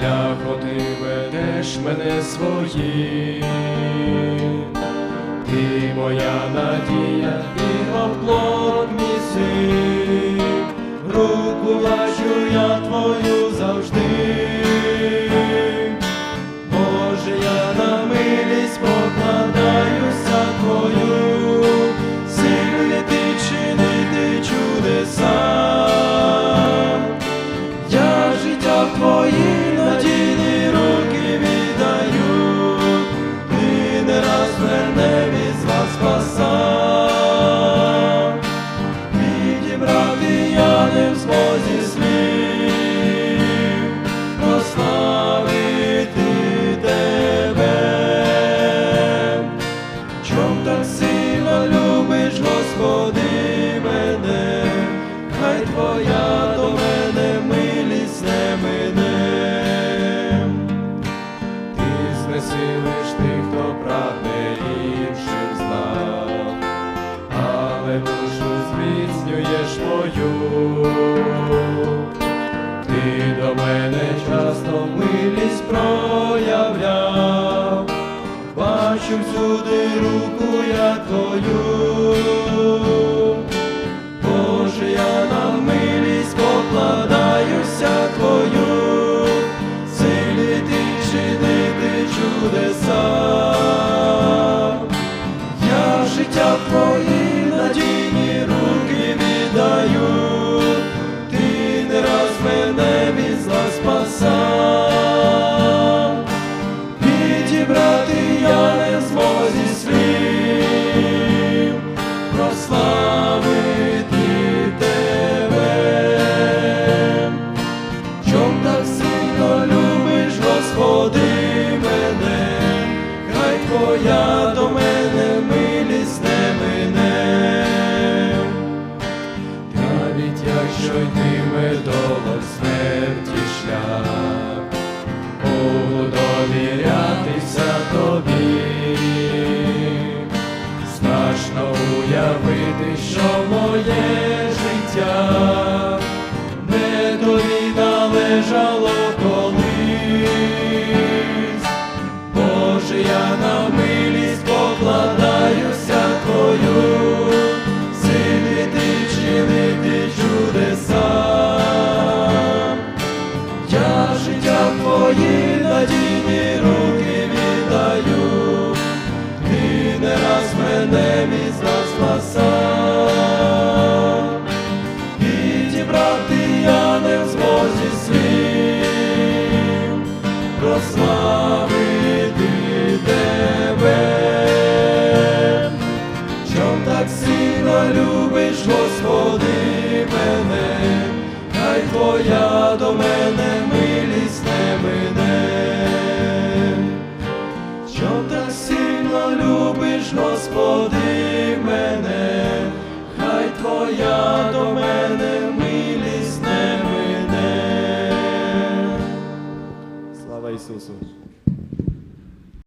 шляхом ти ведеш мене своїм. Ти моя надія і оплот мій син, руку бачу я твою завжди. Боже, я не в змозі слів, прославити тебе. Чом так сильно любиш, Господи, мене, хай Твоя до мене милість не. Ти знесилиш тих, хто прагне бачу всюди руку я твою. Страшно уявити, що моє життя. Не тобі належало мене від зла спасав, відібрати я не в змозі слів, прославити тебе, чом так сильно любиш, Господи, мене, хай Твоя до мене любиш, Господи, мене, хай Твоя до мене